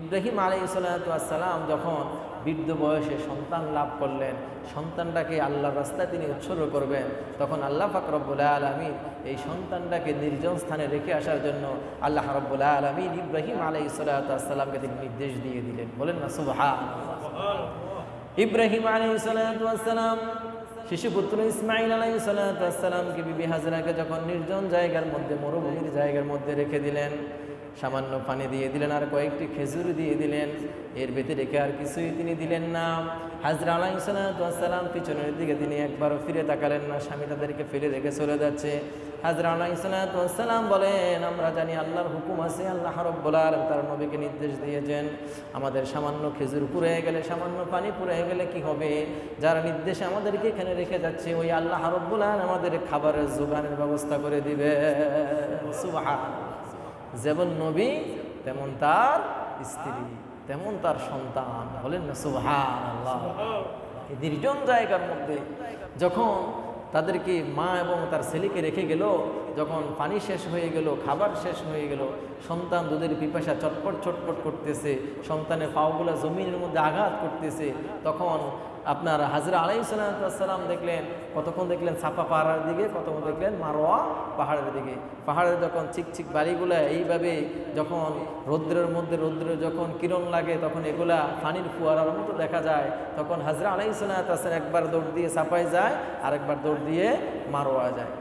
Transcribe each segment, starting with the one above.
ইব্রাহিম আলী সালাম যখন বৃদ্ধ বয়সে সন্তান লাভ করলেন, সন্তানটাকে আল্লাহর রাস্তায় তিনি উৎসর্গ করবেন, তখন আল্লাহ ফাকরবুল্লাহ আলমী এই সন্তানটাকে নির্জন স্থানে রেখে আসার জন্য আল্লাহ রব্বুল্লাহ আলমী ইব্রাহিম আলী সালাতামকে তিনি নির্দেশ দিয়ে দিলেন। বলেন না সুবাহা ইব্রাহিম আলী সালাম শিশুপুত্র ইসমাইল আলাই সালাতামকে বিবি হাজরাকে যখন নির্জন জায়গার মধ্যে, মরুভূমির জায়গার মধ্যে রেখে দিলেন সামান্য পানি দিয়ে দিলেন আর কয়েকটি খেজুর দিয়ে দিলেন। এর ভেতরে আর কিছুই তিনি দিলেন না। হাজরা আলাই সালাম পিছনের দিকে তিনি একবারও ফিরে তাকালেন না, স্বামী তাদেরকে ফিরে রেখে চলে যাচ্ছে। হাজরা আলাই সালাম বলেন, আমরা জানি আল্লাহর হুকুম আছে, আল্লাহ রব্বুলার তার নবীকে নির্দেশ দিয়েছেন। আমাদের সামান্য খেজুর পুড়ে গেলে, সামান্য পানি পুড়ে গেলে কি হবে? যারা নির্দেশে আমাদেরকে এখানে রেখে যাচ্ছে, ওই আল্লাহ রব্বুলার আমাদের খাবারের যোগানের ব্যবস্থা করে দিবে সুবাহ যেমন নবী, তেমন তার স্ত্রী, তেমন তার সন্তান। বলেন না সুহান আল্লাহ এই নির্জন জায়গার মধ্যে যখন তাদেরকে মা এবং তার ছেলেকে রেখে গেল যখন পানি শেষ হয়ে গেল, খাবার শেষ হয়ে গেল, সন্তান দুধের পিপাসা চটপট চটপট করতেছে, সন্তানের পাওগুলা জমিনের মধ্যে আঘাত করতেছে, তখন আপনার হাজরা আলাই সালাম দেখলেন, কতক্ষণ দেখলেন সাফা পাহাড়ের দিকে, কতক্ষণ দেখলেন মারোয়া পাহাড়ের দিকে। পাহাড়ের যখন চিকচিক বাড়িগুলো এইভাবে যখন রৌদ্রের মধ্যে রৌদ্রের যখন কিরণ লাগে, তখন এগুলা পানির ফুয়ারার মতো দেখা যায়। তখন হাজরা আলাই সালাম একবার দৌড় দিয়ে সাফাই যায় আর একবার দৌড় দিয়ে মারোয়া যায়।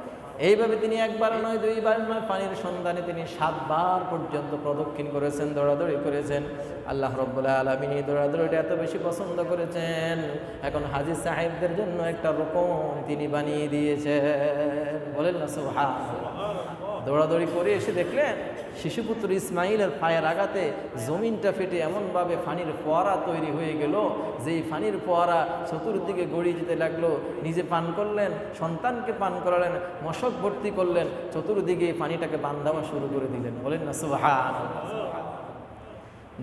এইভাবে তিনি একবার নয়, দুইবার নয়, পানির সন্ধানে তিনি সাতবার পর্যন্ত প্রদক্ষিণ করেছেন, দৌড়াদৌড়ি করেছেন। আল্লাহ রব্বুল্লাহ আলমিনী দৌড়াদৌড়িটা এত বেশি পছন্দ করেছেন। এখন হাজির সাহেবদের জন্য একটা রকম তিনি বানিয়ে দিয়েছেন। বলেন না সুহা দৌড়াদৌড়ি করে এসে দেখলেন শিশুপুত্র ইসমাইলের পায়ের আঘাতে জমিনটা ফেটে এমনভাবে ফানির ফোয়ারা তৈরি হয়ে গেল যে এই ফানির ফোয়ারা চতুর্দিকে গড়িয়ে যেতে লাগল। নিজে পান করলেন, সন্তানকে পান করালেন, মশক ভর্তি করলেন, চতুর্দিকে এই পানিটাকে বান্ধাবা শুরু করে দিলেন। বলেন না সুহান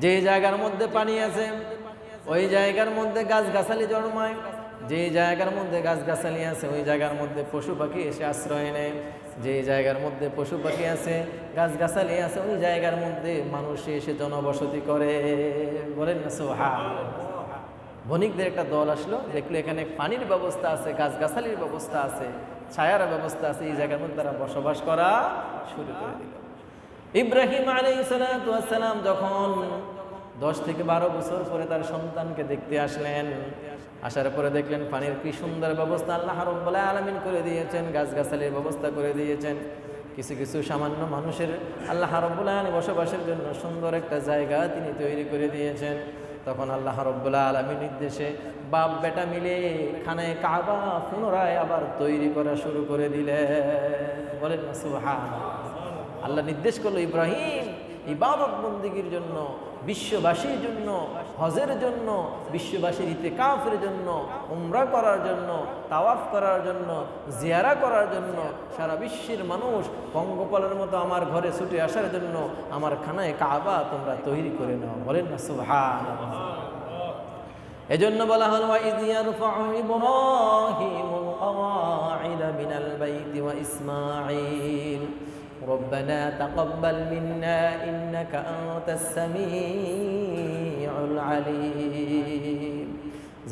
যে জায়গার মধ্যে পানি আছে, ওই জায়গার মধ্যে গাছগাছালি জন্মায়। যে জায়গার মধ্যে গাছগাছালি আছে, ওই জায়গার মধ্যে পশু পাখি এসে আশ্রয় নেয়। যে জায়গার মধ্যে পশু পাখি আছে, গাছগাছালি আছে, ওই জায়গার মধ্যে মানুষ এসে জনবসতি করে। বলেন না সোহা বণিকদের একটা দল আসলো, দেখল এখানে পানির ব্যবস্থা আছে, গাছগাছালির ব্যবস্থা আছে, ছায়ার ব্যবস্থা আছে, এই জায়গার মধ্যে তারা বসবাস করা শুরু করে দিল। ইব্রাহিম আলী সালাম যখন দশ থেকে বারো বছর পরে তার সন্তানকে দেখতে আসলেন আসার পরে দেখলেন পানির কি সুন্দর ব্যবস্থা আল্লাহ রব্বুল্লাহ আলমিন করে দিয়েছেন, গাছগাছালির ব্যবস্থা করে দিয়েছেন। কিছু কিছু সামান্য মানুষের আল্লাহ রব্বুল্লাহ আলমী বসবাসের জন্য সুন্দর একটা জায়গা তিনি তৈরি করে দিয়েছেন। তখন আল্লাহ রব্বুল্লাহ আলমীর নির্দেশে বাপ বেটা মিলে খানায় কাবা পুনরায় আবার তৈরি করা শুরু করে দিলে বলেন না আল্লাহ নির্দেশ করল, ইব্রাহিম, ইবাদত বন্দিগির জন্য বিশ্ববাসীর জন্য, হজের জন্য, বিশ্ববাসীর ইতে কাফের জন্য, উমরা করার জন্য, তাওয়াফ করার জন্য, জিয়ারা করার জন্য, সারা বিশ্বের মানুষ পঙ্গপালের মতো আমার ঘরে ছুটে আসার জন্য আমার খানায় কাবা তোমরা তৈরি করে নাও। বলেন না সুবহান এজন্য বলা হলো কওয়াইদা মিনাল ربنا تقبل منا إنك أنت السميع العليم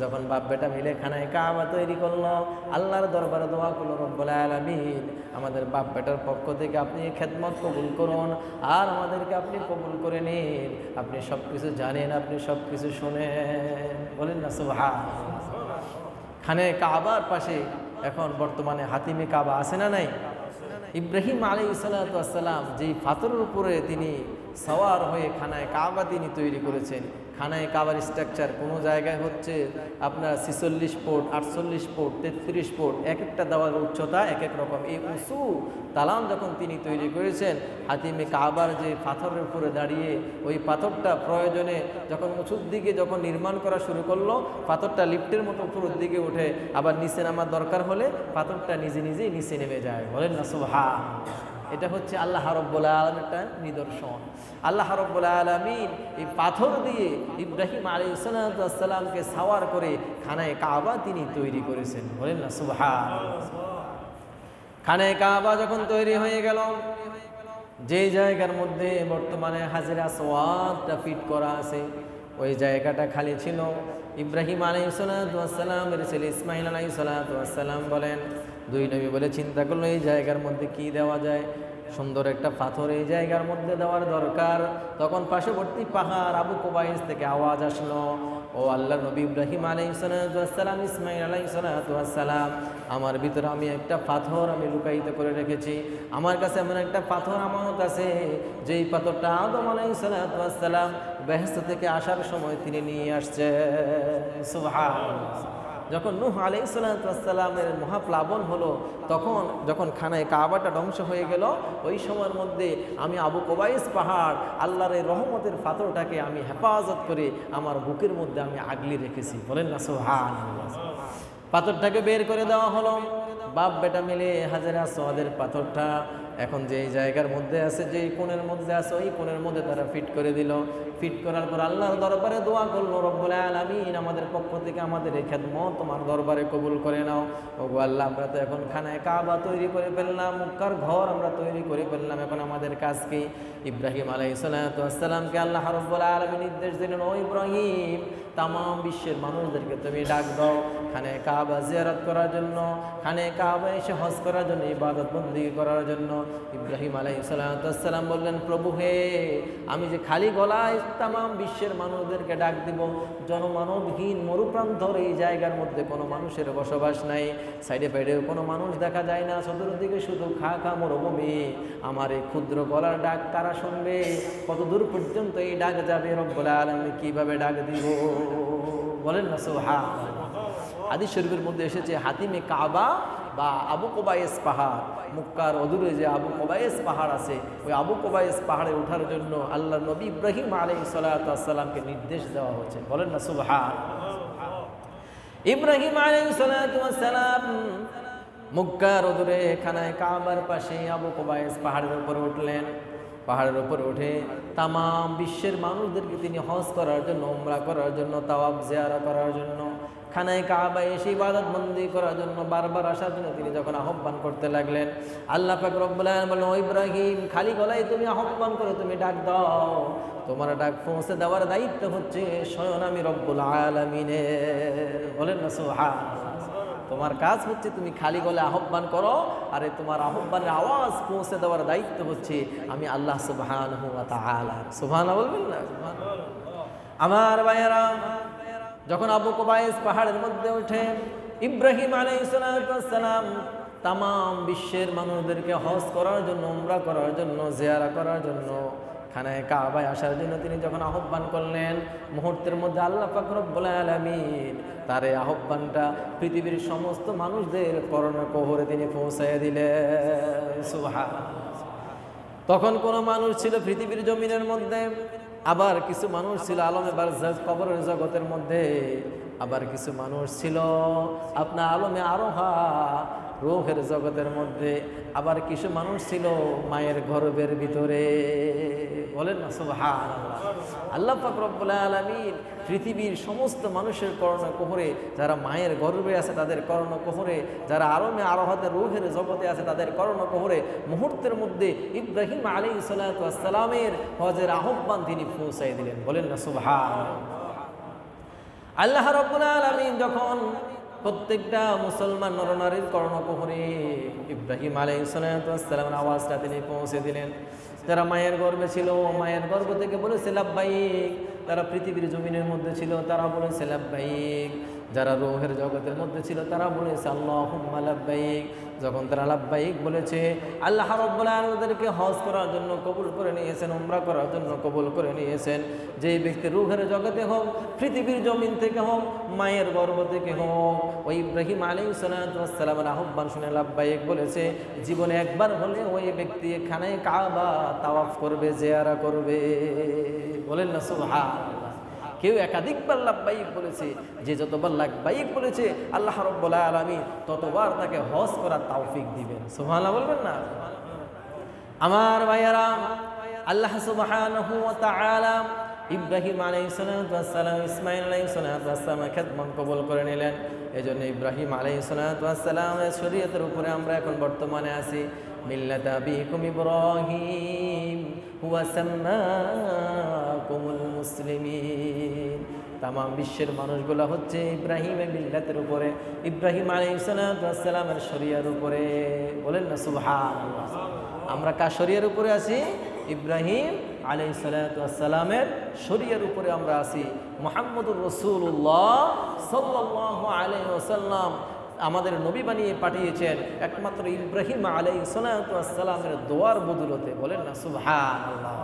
যখন বাপ বেটা মিলে খানায় কাবা তৈরি করলো আল্লাহর দরবারে দোয়া করলো রব্বুল আলামিন আমাদের বাপ বেটার পক্ষ থেকে আপনি খেদমত কবুল করুন আর আমাদেরকে আপনি কবুল করে নিন আপনি সব কিছু জানেন আপনি সব কিছু শোনেন বলেন না সুভা খানে কাবার পাশে এখন বর্তমানে হাতিমে কাবা আছে না নাই ইব্রাহিম আলী সালাতাম যেই পাথরের উপরে তিনি সওয়ার হয়ে খানায় কাবা তিনি তৈরি করেছেন। খানায় কাবার স্ট্রাকচার কোনো জায়গায় হচ্ছে আপনার ছিচল্লিশ ফুট, আটচল্লিশ ফুট, তেত্রিশ ফুট, এক একটা দেওয়ার উচ্চতা এক এক রকম। এই উঁচু তালাম যখন তিনি তৈরি করেছেন, হাতিমে কাবার যে পাথরের উপরে দাঁড়িয়ে ওই পাথরটা প্রয়োজনে যখন উঁচুর দিকে যখন নির্মাণ করা শুরু করল, পাথরটা লিফটের মতো উপরের দিকে উঠে আবার নিচে নামার দরকার হলে পাথরটা নিজে নিজেই নিচে নেমে যায়। বলেন না সুভা এটা হচ্ছে আল্লাহ রব্বুল্লা আলম একটা নিদর্শন। আল্লাহ রব্বুল্লা আলমিন এই পাথর দিয়ে ইব্রাহিম আলী সালামকে সাওয়ার করে খানায় কাবা তিনি তৈরি করেছেন। বলেন না সুভা খানায় কাবা যখন তৈরি হয়ে গেল, যে জায়গার মধ্যে বর্তমানে হাজিরা সোয়াদটা ফিট করা আছে, ওই জায়গাটা খালি ছিল। ইব্রাহিম আলাই সালাতামের ছেলে ইসমাইল আলাই সালাতাম বলেন দুই নবী বলে চিন্তা করল, এই জায়গার মধ্যে কি দেওয়া যায়? সুন্দর একটা পাথর এই জায়গার মধ্যে দেওয়ার দরকার। তখন পার্শ্ববর্তী পাহাড় আবু কোবাইস থেকে আওয়াজ আসলো, ও আল্লাহ নবী ইব্রাহিম আলাই সালাম ইসমাইল আলাই সালাম, আমার ভিতরে আমি একটা পাথর আমি লুকায়িত করে রেখেছি। আমার কাছে এমন একটা পাথর আমানত আছে, যেই পাথরটা আদম আলাই সালাম বেহেস্ত থেকে আসার সময় তিনি নিয়ে আসছে। সুবহানাল্লাহ। যখন নুহ আলি সালামের মহাপ্লাবন হলো, তখন যখন খানায় কাবাটা ধ্বংস হয়ে গেল, ওই সময়ের মধ্যে আমি আবু কোবাইস পাহাড়, আল্লাহর এই রহমতের পাথরটাকে আমি হেফাজত করে আমার বুকের মধ্যে আমি আগলি রেখেছি। বলেন না সোহান পাথরটাকে বের করে দেওয়া হলো। বাপ বেটা মিলে হাজারা সোয়াদের পাথরটা এখন যে জায়গার মধ্যে আছে যে কোণের মধ্যে আছে, ওই কোণের মধ্যে তারা ফিট করে দিল। ফিট করার পর আল্লাহর দরবারে দোয়া করল, রব্বুল আলামিন, আমাদের পক্ষ থেকে আমাদের এই খেদমত তোমার দরবারে কবুল করে নাও। ওগো আল্লাহ, আমরা তো এখন খানায় কাবা তৈরি করে ফেললাম মুক্কার ঘর আমরা তৈরি করে ফেললাম। এখন আমাদের কাজ কি? ইব্রাহিম আলাই সালাতামকে আল্লাহ রব্বুল আলমী নির্দেশ দিলেন, ও ইব্রাহিম তাম বিশ্বের মানুষদেরকে তুমি ডাক দাও খানে কাবা জিয়ারত করার জন্য খানে কাবা এসে হজ করার জন্য, ইবাদত বন্দি করার জন্য। ইব্রাহিম আলাই সালাতাম বললেন, প্রভু হে, আমি যে খালি গলায় তাম বিশ্বের মানুষদেরকে ডাক দিব। জনমানবহীন মরুপ্রান্তর এই জায়গার মধ্যে কোনো মানুষের বসবাস নাই। সাইডে ফাইডেও কোনো মানুষ দেখা যায় না, চতুর্দিকে শুধু খা খা মরুভূমি। আমার এই ক্ষুদ্র গলার ডাক কারা শুনবে। কত দূর পর্যন্ত এই ডাক যাবে রব্বুল আলমী কীভাবে ডাক দিব? বলেন না সোহা আদি শরীফের মধ্যে এসেছে, হাতিমে কাবা বা আবু কোবায়েস পাহাড়, মুক্কার অদূরে যে আবু কোবায়েস পাহাড় আছে, ওই আবু কোবায়েস পাহাড়ে ওঠার জন্য আল্লাহ নবী ইব্রাহিম আলাই সালাতামকে নির্দেশ দেওয়া হয়েছে। বলেন না সুবাহা ইব্রাহিম আলাই সালাম মুক্কার অদূরে খানায় কাবার পাশে আবু কোবায়েস পাহাড়ের উপরে উঠলেন। পাহাড়ের উপরে উঠে তাম বিশ্বের মানুষদেরকে তিনি হজ করার জন্য, উমরা করার জন্য তাওয়াব জিয়ারা করার জন্য খানায় কাবা এসে ইবাদত বন্দি করার জন্য বারবার আসার জন্য তিনি যখন আহ্বান করতে লাগলেন, আল্লাহ পাক রব্বুল আলামিন বললেন ইব্রাহিম, খালি গলায় তুমি আহ্বান করে তুমি ডাক দাও। তোমার ডাক পৌঁছে দেওয়ার দায়িত্ব হচ্ছে স্বয়ং আমি রব্বুল আলামিনের। বলেন না সুবহান তোমার কাজ হচ্ছে তুমি খালি গলে আহ্বান করো, আর তোমার আহ্বানের আওয়াজ পৌঁছে দেওয়ার দায়িত্ব হচ্ছে আমি আল্লাহ সুবহান সুবহান বলবেন না? আমার ভাইয়েরা যখন আবু কোবাইস পাহাড়ের মধ্যে ওঠে ইব্রাহিম আলাইসালাম তাম বিশ্বের মানুষদেরকে হজ করার জন্য, উমরা করার জন্য, জেয়ারা করার জন্য, খানায় কাবায় আসার জন্য তিনি যখন আহ্বান করলেন, মুহূর্তের মধ্যে আল্লাহ ফাকরবুল আলমিন তার এই আহ্বানটা পৃথিবীর সমস্ত মানুষদের করোনা কোহরে তিনি পৌঁছাইয়া দিলেন। সুহা তখন কোনো মানুষ ছিল পৃথিবীর জমিনের মধ্যে আবার কিছু মানুষ ছিল আলমে বারজাজ কবরের জগতের মধ্যে, আবার কিছু মানুষ ছিল আপনার আলমে আরোহা রোহের জগতের মধ্যে আবার কিছু মানুষ ছিল মায়ের গর্বের ভিতরে। বলেন না সুবহান আল্লাহ পাক রব্বুল আলামিন পৃথিবীর সমস্ত মানুষের করোনা কোহরে, যারা মায়ের গর্বে আছে তাদের করোনা কোহরে, যারা আরমে আরোহাতের রুহের জগতে আছে তাদের করোনা কোহরে, মুহূর্তের মধ্যে ইব্রাহিম আলী সালাতামের হজের আহ্বান তিনি পৌঁছাই দিলেন। বলেন না সুবহান আল্লাহ রব্বুল আলামিন যখন প্রত্যেকটা মুসলমান নরনারীর কর্ণকোহরে ইব্রাহিম আলাই সালামের আওয়াজটা তিনি পৌঁছে দিলেন। যারা মায়ের গর্বে ছিল, মায়ের গর্ব থেকে বলেছে লাভবাহিক তারা পৃথিবীর জমিনের মধ্যে ছিল তারা বলেছে লাভবাহিক যারা রোহের জগতের মধ্যে ছিল, তারা বলেছে আল্লাহ লাভবাহিক যখন তারা লাভবাহিক বলেছে, আল্লাহ রব্বুল হজ করার জন্য কবুল করে নিয়েছেন, উমরা করার জন্য কবুল করে নিয়েছেন। যেই ব্যক্তি রুহের জগতে হোক, পৃথিবীর জমিন থেকে হোক, মায়ের গর্ভ থেকে হোক ওই ইব্রাহিম আলী সালামের আহ্বান শুনে লাভবাহিক বলেছে, জীবনে একবার হলে ওই ব্যক্তি খানায় কাবা তাওয়াফ করবে, জেয়ারা করবে। বলেন না সুহা কেউ একাধিকবার লাভবাহিক বলেছে, যে যতবার লাভবাহিক বলেছে, আল্লাহ রব্বুল আলমী ততবার তাকে হজ করার তাওফিক দিবেন। সুবহানাল্লাহ বলবেন না? আমার ভাইয়ারা, আল্লাহ তাআলা ইব্রাহিম আলাইহিসসালাম ইসমাইল আলাইহিসসালামের খেদমত কবল করে নিলেন। এই জন্য ইব্রাহিম আলাইহিসসালামের শরীয়তের উপরে আমরা এখন বর্তমানে আছি। মিল্লাত আবিকুম ইব্রাহিম, হুয়া সাম্মাকুমুল মুসলিমিন। তাম বিশ্বের মানুষগুলো হচ্ছে ইব্রাহিম মিল্লাতের উপরে, ইব্রাহিম আলাইসালামের শরিয়ার উপরে। বলেন না সুবহান আমরা কার শরিয়ার উপরে আছি? ইব্রাহিম আলাই সালাতামের শরিয়ার উপরে আমরা আছি। মোহাম্মদুর রসুল্লাহ সাল্লাহ আলাই ওসাল্লাম আমাদের নবী বানিয়ে পাঠিয়েছেন একমাত্র ইব্রাহিম আলাই সালাতামের দোয়ার বদুলতে। বলেন না সুবহান আল্লাহ